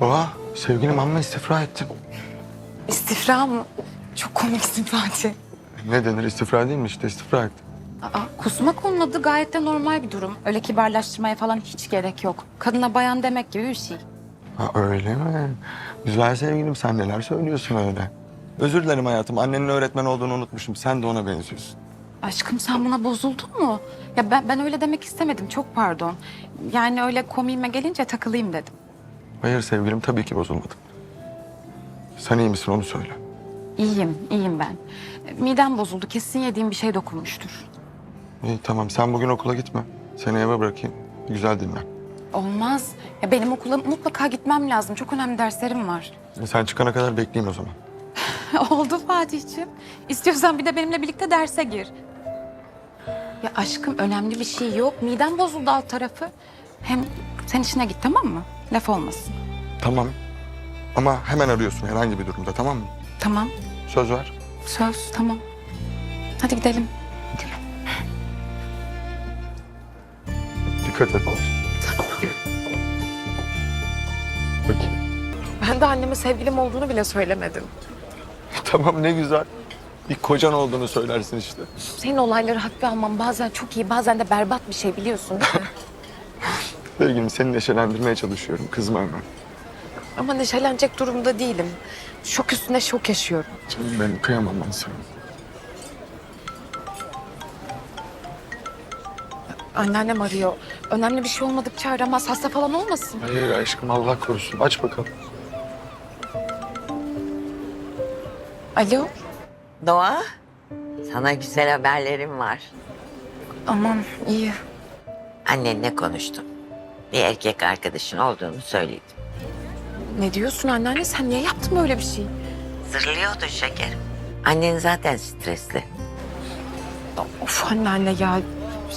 Doğa, sevgilim amma istifra ettim. İstifra mı? Çok komiksin Fatih. Ne denir istifra değil mi işte istifra ettim. Aa, kusmak onun adı gayet de normal bir durum. Öyle kibarlaştırmaya falan hiç gerek yok. Kadına bayan demek gibi bir şey. Ha öyle mi? Güzel sevgilim sen neler söylüyorsun öyle. Özür dilerim hayatım. Annenin öğretmen olduğunu unutmuşum. Sen de ona benziyorsun. Aşkım sen buna bozuldun mu? Ya ben, ben öyle demek istemedim. Çok pardon. Yani öyle komiğime gelince takılayım dedim. Hayır sevgilim tabii ki bozulmadım. Sen iyi misin onu söyle. İyiyim, iyiyim ben. Midem bozuldu. Kesin yediğim bir şey dokunmuştur. İyi tamam sen bugün okula gitme. Seni eve bırakayım. Güzel dinlen. Olmaz. Ya benim okula mutlaka gitmem lazım. Çok önemli derslerim var. E, Sen çıkana kadar bekleyeyim o zaman. Oldu Fatih'ciğim. İstiyorsan bir de benimle birlikte derse gir. Ya aşkım önemli bir şey yok. Midem bozuldu alt tarafı. Hem sen işine git tamam mı? Laf olmasın. Tamam. Ama hemen arıyorsun herhangi bir durumda tamam mı? Tamam. Söz ver. Söz tamam. Hadi gidelim. Dikkat et. Peki. Ben de anneme sevgilim olduğunu bile söylemedim. Tamam ne güzel. Bir kocan olduğunu söylersin işte. Senin olayları hafife alman bazen çok iyi bazen de berbat bir şey biliyorsun değil mi? Sevgilim seni neşelendirmeye çalışıyorum. Kızma hemen. Ama neşelenecek durumda değilim. Şok üstüne şok yaşıyorum. Canım benim kıyamam ben sana. Anneannem arıyor. Önemli bir şey olmadıkça aramaz. Hasta falan olmasın. Hayır aşkım Allah korusun. Aç bakalım. Alo. Doğa, sana güzel haberlerim var. Aman iyi. Annenle konuştum. Bir erkek arkadaşın olduğunu söyledim. Ne diyorsun anneanne? Sen niye yaptın böyle bir şey? Zırlıyordu şekerim. Annen zaten stresli. Of anneanne ya.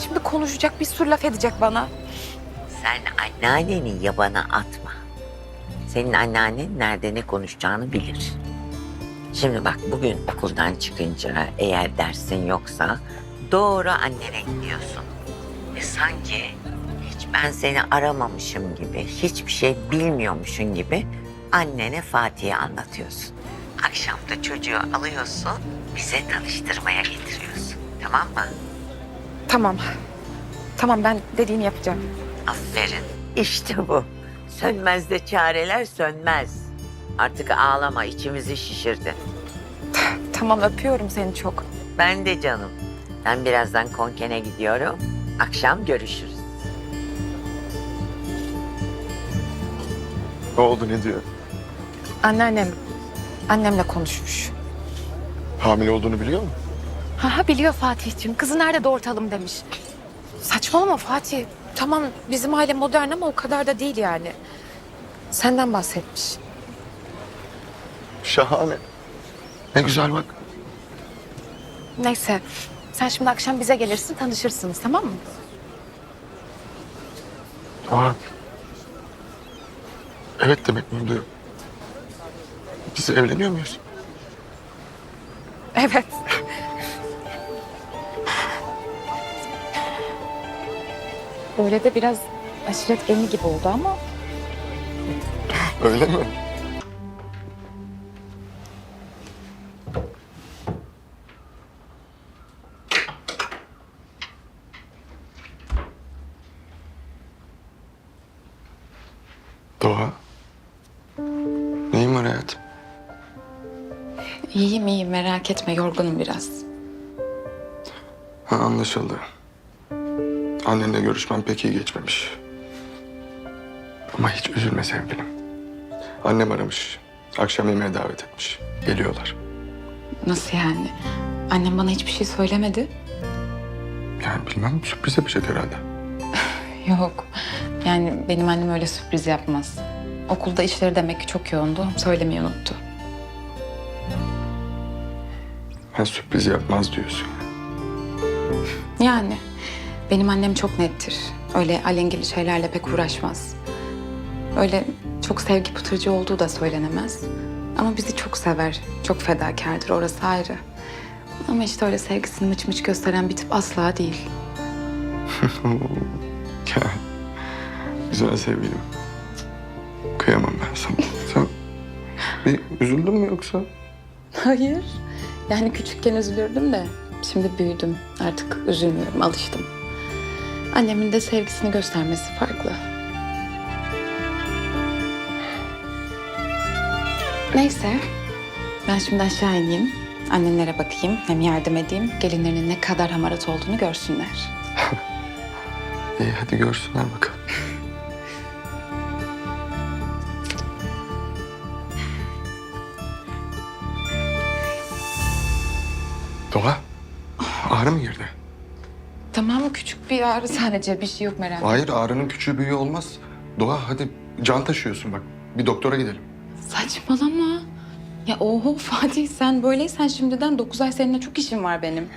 Şimdi konuşacak bir sürü laf edecek bana. Sen anneanneni yabana atma. Senin anneannen nerede ne konuşacağını bilir. Şimdi bak bugün okuldan çıkınca eğer dersin yoksa doğru annene gidiyorsun. Ve sanki ben seni aramamışım gibi, hiçbir şey bilmiyormuşum gibi annene Fatih'i anlatıyorsun. Akşam da çocuğu alıyorsun, bize tanıştırmaya getiriyorsun. Tamam mı? Tamam. Tamam ben dediğini yapacağım. Aferin. İşte bu. Sönmez de çareler sönmez. Artık ağlama içimizi şişirdi. Tamam öpüyorum seni çok. Ben de canım. Ben birazdan konkene gidiyorum. Akşam görüşürüz. Ne oldu ne diyor? Anneannem annemle konuşmuş. Hamile olduğunu biliyor mu? Ha, ha biliyor Fatih'ciğim. Kızı nerede doğurtalım demiş. Saçmalama Fatih. Tamam bizim aile modern ama o kadar da değil yani. Senden bahsetmiş. Şahane. Ne güzel bak. Neyse. Sen şimdi akşam bize gelirsin tanışırsınız tamam mı? Aa. Evet demek mi oluyor? Biz evleniyor muyuz? Evet. Böyle de biraz aşiret geni gibi oldu ama Öyle mi? Doğa. İyiyim iyiyim merak etme yorgunum biraz. Ha, anlaşıldı. Annenle görüşmem pek iyi geçmemiş. Ama hiç üzülme sevgilim. Annem aramış. Akşam yemeğe davet etmiş. Geliyorlar. Nasıl yani? Annem bana hiçbir şey söylemedi. Yani bilmem sürpriz yapacak herhalde. Yok. Yani benim annem öyle sürpriz yapmaz. Okulda işleri demek ki çok yoğundu. Söylemeyi unuttu. Ha, sürpriz yapmaz diyorsun. Yani benim annem çok nettir. Öyle alengili şeylerle pek uğraşmaz. Öyle çok sevgi pıtırcı olduğu da söylenemez. Ama bizi çok sever. Çok fedakardır orası ayrı. Ama işte öyle sevgisini mıç mıç gösteren bir tip asla değil. Güzel sevgilim. Kıyamam ben sana. Sen bir üzüldün mü yoksa? Hayır. Yani küçükken üzülürdüm de şimdi büyüdüm. Artık üzülmüyorum, alıştım. Annemin de sevgisini göstermesi farklı. Neyse. Ben şimdi aşağı ineyim. Annenlere bakayım. Hem yardım edeyim. Gelinlerinin ne kadar hamarat olduğunu görsünler. İyi hadi görsünler bakalım. Doğa, ağrı mı girdi? Tamam mı? Küçük bir ağrı sadece. Bir şey yok merak etme. Hayır, ağrının küçüğü büyüğü olmaz. Doğa hadi can taşıyorsun bak. Bir doktora gidelim. Saçmalama. Ya oho Fatih sen böyleysen şimdiden 9 ay seninle çok işim var benim.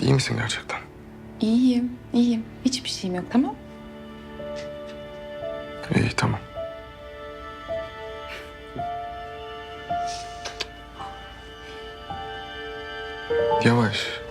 İyi misin gerçekten? İyiyim, iyiyim. Hiçbir şeyim yok tamam İyi tamam. Yavaş.